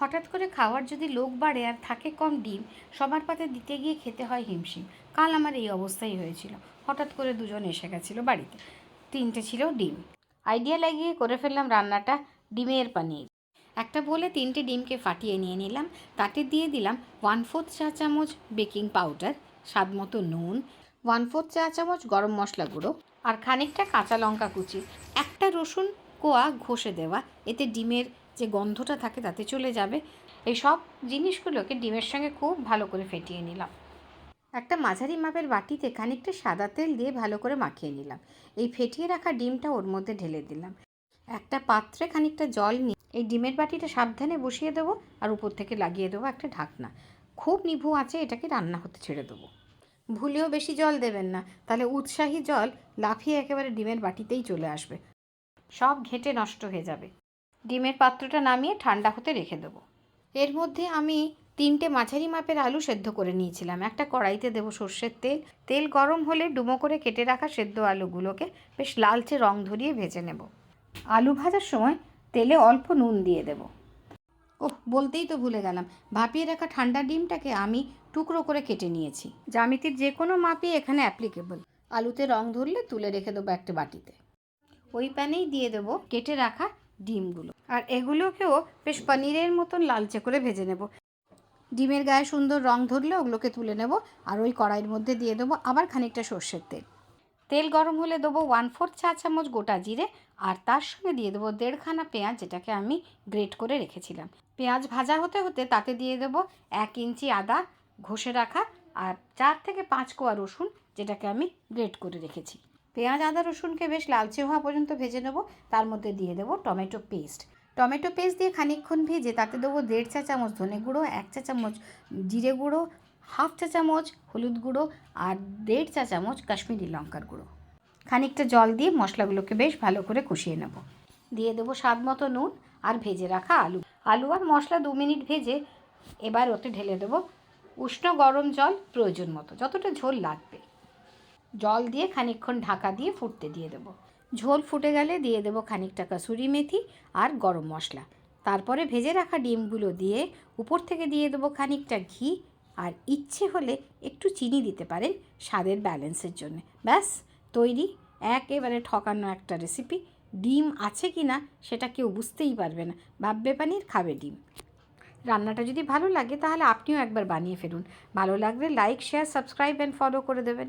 হঠাৎ করে খাওয়ার যদি লোক বাড়ে আর থাকে কম ডিম, সবার পাতে দিতে গিয়ে খেতে হয় হিমশিম। কাল আমার এই অবস্থাই হয়েছিল। হঠাৎ করে দুজন এসে গেছিল বাড়িতে। তিনটে ছিল ডিম। আইডিয়া লাগিয়ে করে ফেললাম রান্নাটা ডিমের পানির। একটা বলে তিনটে ডিমকে ফাটিয়ে নিয়ে নিলাম। তাতে দিয়ে দিলাম ওয়ান ফোর্থ চা চামচ বেকিং পাউডার, স্বাদ মতো নুন ওয়ান ফোর্থ চা চামচ গরম মশলা গুঁড়ো আর খানিকটা কাঁচা লঙ্কা কুচি। একটা রসুন কোয়া ঘষে দেওয়া, এতে ডিমের যে গন্ধটা থাকে তাতে চলে যাবে। এই সব জিনিসগুলোকে ডিমের সঙ্গে খুব ভালো করে ফেটিয়ে নিলাম। একটা মাঝারি মাপের বাটিতে খানিকটা সাদা তেল দিয়ে ভালো করে মাখিয়ে নিলাম। এই ফেটিয়ে রাখা ডিমটা ওর মধ্যে ঢেলে দিলাম। একটা পাত্রে খানিকটা জল নিয়ে এই ডিমের বাটিটা সাবধানে বসিয়ে দেবো আর উপর থেকে লাগিয়ে দেবো একটা ঢাকনা। খুব নিভু আছে, এটাকে রান্না হতে ছেড়ে দেবো। ভুলেও বেশি জল দেবেন না, তাহলে উৎসাহী জল লাফিয়ে একেবারে ডিমের বাটিতেই চলে আসবে। সব ঘেটে নষ্ট হয়ে যাবে। ডিমের পাত্রটা নামিয়ে ঠান্ডা হতে রেখে দেবো। এর মধ্যে আমি তিনটে মাঝারি মাপের আলু সেদ্ধ করে নিয়েছিলাম। একটা কড়াইতে দেবো সর্ষের তেল। তেল গরম হলে ডুমো করে কেটে রাখা সেদ্ধ আলুগুলোকে বেশ লালচে রং ধরিয়ে ভেজে নেব। আলু ভাজার সময় তেলে অল্প নুন দিয়ে দেব। ওহ, বলতেই তো ভুলে গেলাম। ভাপিয়ে রাখা ঠান্ডা ডিমটাকে আমি টুকরো করে কেটে নিয়েছি। জ্যামিতির যে কোনো মাপই এখানে অ্যাপ্লিকেবল আলুতে রং ধরলে তুলে রেখে দেবো একটা বাটিতে। ওই প্যানেই দিয়ে দেবো কেটে রাখা ডিমগুলো। আর এগুলোকেও বেশ পনিরের মতন লালচে করে ভেজে নেব। ডিমের গায়ে সুন্দর রং ধরলে ওগুলোকে তুলে নেব আর ওই কড়াইয়ের মধ্যে দিয়ে দেবো আবার খানিকটা সর্ষের তেল। তেল গরম হলে দেবো ওয়ান ফোর্থ চা চামচ গোটা জিরে আর তার সঙ্গে দিয়ে দেবো দেড়খানা পেঁয়াজ যেটাকে আমি গ্রেট করে রেখেছিলাম। পেঁয়াজ ভাজা হতে হতে তাতে দিয়ে দেবো এক ইঞ্চি আদা ঘষে রাখা আর চার থেকে পাঁচ কোয়া রসুন যেটাকে আমি গ্রেট করে রেখেছি। পেঁয়াজ, আদা, রসুনকে বেশ লালচে হওয়া পর্যন্ত ভেজে নেব। তার মধ্যে দিয়ে দেবো টমেটো পেস্ট। টমেটো পেস্ট দিয়ে খানিকক্ষণ ভেজে তাতে দেবো দেড় চা চামচ ধনে গুঁড়ো, এক চা চামচ জিরে গুঁড়ো, হাফ চা চামচ হলুদ গুঁড়ো আর দেড় চা চামচ কাশ্মীরি লঙ্কার গুঁড়ো। খানিকটা জল দিয়ে মশলাগুলোকে বেশ ভালো করে কষিয়ে নেব। দিয়ে দেবো স্বাদ মতো নুন আর ভেজে রাখা আলু। আলু আর মশলা দু মিনিট ভেজে এবার ওতে ঢেলে দেবো উষ্ণ গরম জল প্রয়োজন মতো, যতটা ঝোল লাগবে। জল দিয়ে খানিকক্ষণ ঢাকা দিয়ে ফুটতে দিয়ে দেবো। ঝোল ফুটে গেলে দিয়ে দেবো খানিকটা কাসুরি মেথি আর গরম মশলা। তারপরে ভেজে রাখা ডিমগুলো দিয়ে উপর থেকে দিয়ে দেবো খানিকটা ঘি। আর ইচ্ছে হলে একটু চিনি দিতে পারেন স্বাদের ব্যালেন্সের জন্য। ব্যাস, তৈরি। একেবারে ঠকানো একটা রেসিপি ডিম আছে কি না সেটা কেউ বুঝতেই পারবে না। ভাববে পানির খাবে ডিম। রান্নাটা যদি ভালো লাগে তাহলে আপনিও একবার বানিয়ে ফেলুন। ভালো লাগলে like share subscribe and follow করে দেবেন।